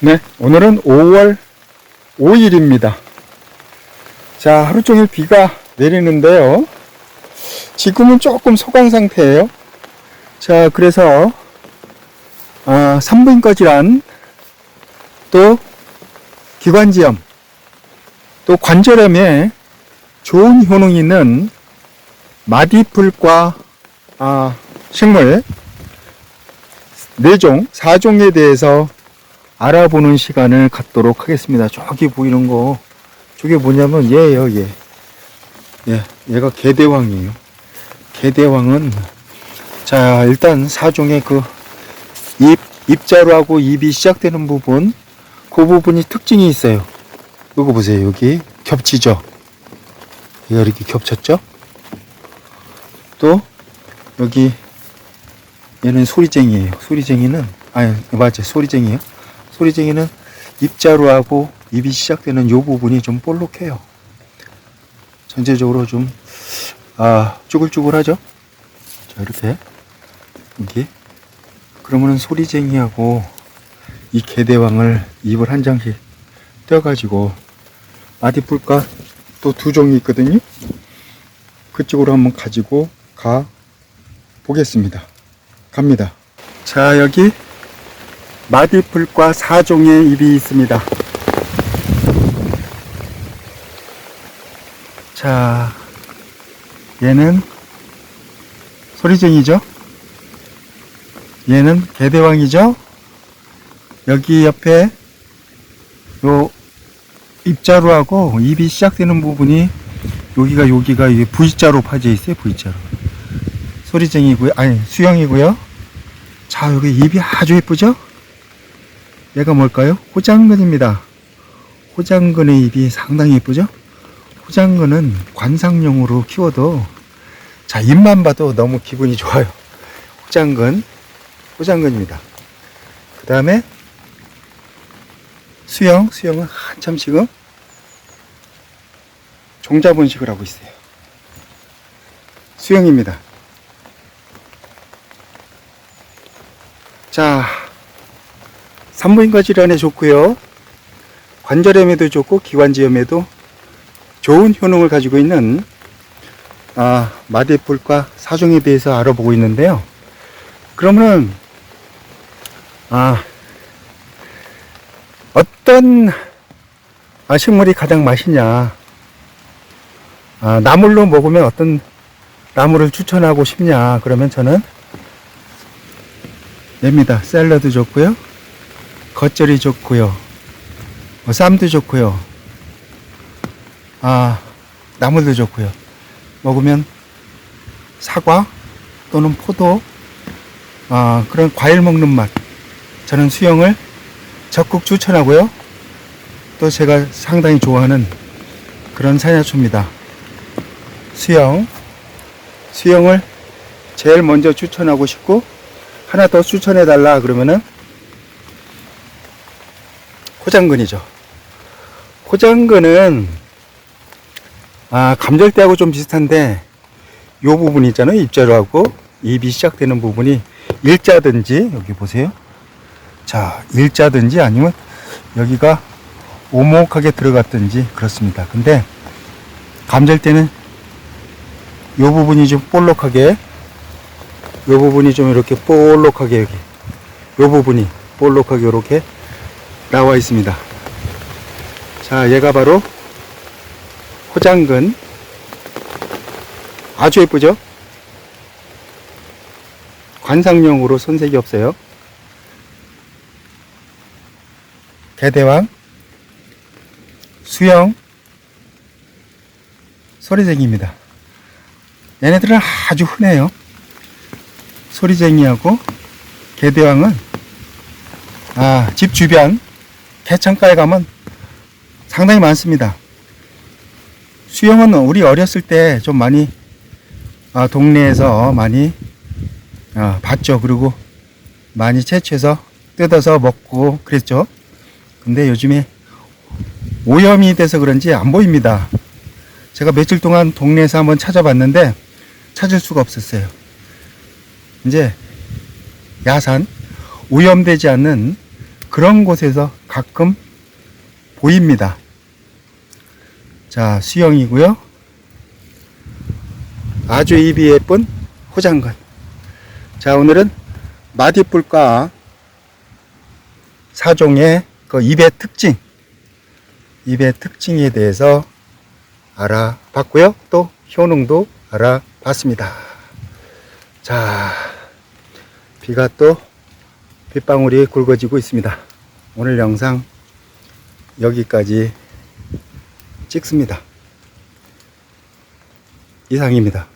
네, 오늘은 5월 5일입니다. 자, 하루 종일 비가 내리는데요. 지금은 조금 소강 상태예요. 자, 그래서 아, 산부인과질환 또 기관지염 또 관절염에 좋은 효능이 있는 마디풀과 아, 식물 4종, 4종에 대해서 알아보는 시간을 갖도록 하겠습니다. 저기 보이는 거, 저게 뭐냐면 얘예요, 얘. 예, 얘가 개대왕이에요. 개대왕은, 자, 일단 4종의 그 입, 입자루하고 입이 시작되는 부분, 그 부분이 특징이 있어요. 이거 보세요, 여기. 겹치죠? 얘가 이렇게 겹쳤죠? 또, 여기, 얘는 소리쟁이에요. 소리쟁이는, 아니, 맞죠. 소리쟁이에요. 소리쟁이는 입자루하고 입이 시작되는 요 부분이 좀 볼록해요. 전체적으로 좀, 아, 쭈글쭈글하죠? 자, 이렇게. 여기. 그러면은 소리쟁이하고 이 개대왕을 입을 한 장씩 떼어가지고 마디풀과 또두 종이 있거든요. 그쪽으로 한번 가지고 가 보겠습니다. 갑니다. 자, 여기 마디풀과 사종의 입이 있습니다. 자, 얘는 소리쟁이죠? 얘는 개대왕이죠? 여기 옆에 요 입자루하고 입이 시작되는 부분이 여기가 여기가 이게 V자로 파져 있어요. V자로. 소리쟁이고요. 아니 수영이고요. 자 여기 입이 아주 예쁘죠? 얘가 뭘까요? 호장근입니다. 호장근의 입이 상당히 예쁘죠? 호장근은 관상용으로 키워도 자 입만 봐도 너무 기분이 좋아요. 호장근, 호장근입니다. 그 다음에 수영, 수영은 한참 지금 종자분식을 하고 있어요. 수영입니다. 자, 산부인과 질환에 좋고요. 관절염에도 좋고 기관지염에도 좋은 효능을 가지고 있는 아, 마대풀과 사종에 대해서 알아보고 있는데요. 그러면은 아, 어떤 아, 식물이 가장 맛있냐? 아, 나물로 먹으면 어떤 나물을 추천하고 싶냐? 그러면 저는 얘입니다. 샐러드 좋고요. 겉절이 좋고요. 어, 쌈도 좋고요. 아, 나물도 좋고요. 먹으면 사과 또는 포도 아, 그런 과일 먹는 맛. 저는 수영을 적극 추천하고요. 또 제가 상당히 좋아하는 그런 산야초입니다. 수영. 수영을 제일 먼저 추천하고 싶고 하나 더 추천해 달라 그러면은 호장근이죠. 호장근은 아, 감절대하고 좀 비슷한데 요 부분 있잖아요. 입자루하고 입이 시작되는 부분이 일자든지 여기 보세요. 자, 일자든지 아니면 여기가 오목하게 들어갔든지 그렇습니다. 근데 감절대는 요 부분이 좀 볼록하게 요 부분이 좀 이렇게 볼록하게 여기 요 부분이 볼록하게 이렇게 나와 있습니다. 자, 얘가 바로 호장근 아주 예쁘죠? 관상용으로 손색이 없어요. 개대왕, 수영, 소리쟁이입니다. 얘네들은 아주 흔해요. 소리쟁이하고 개대왕은 아, 집 주변 개천가에 가면 상당히 많습니다. 수영은 우리 어렸을 때 좀 많이 아, 동네에서 많이 아, 봤죠. 그리고 많이 채취해서 뜯어서 먹고 그랬죠. 근데 요즘에 오염이 돼서 그런지 안 보입니다. 제가 며칠 동안 동네에서 한번 찾아봤는데 찾을 수가 없었어요. 이제 야산 오염되지 않는 그런 곳에서 가끔 보입니다. 자, 수영이고요. 아주 입이 예쁜 호장근. 자, 오늘은 마디뿔과 사종의 그 입의 특징, 입의 특징에 대해서 알아봤고요. 또 효능도 알아봤습니다. 자, 비가 또 빗방울이 굵어지고 있습니다. 오늘 영상 여기까지 찍습니다. 이상입니다.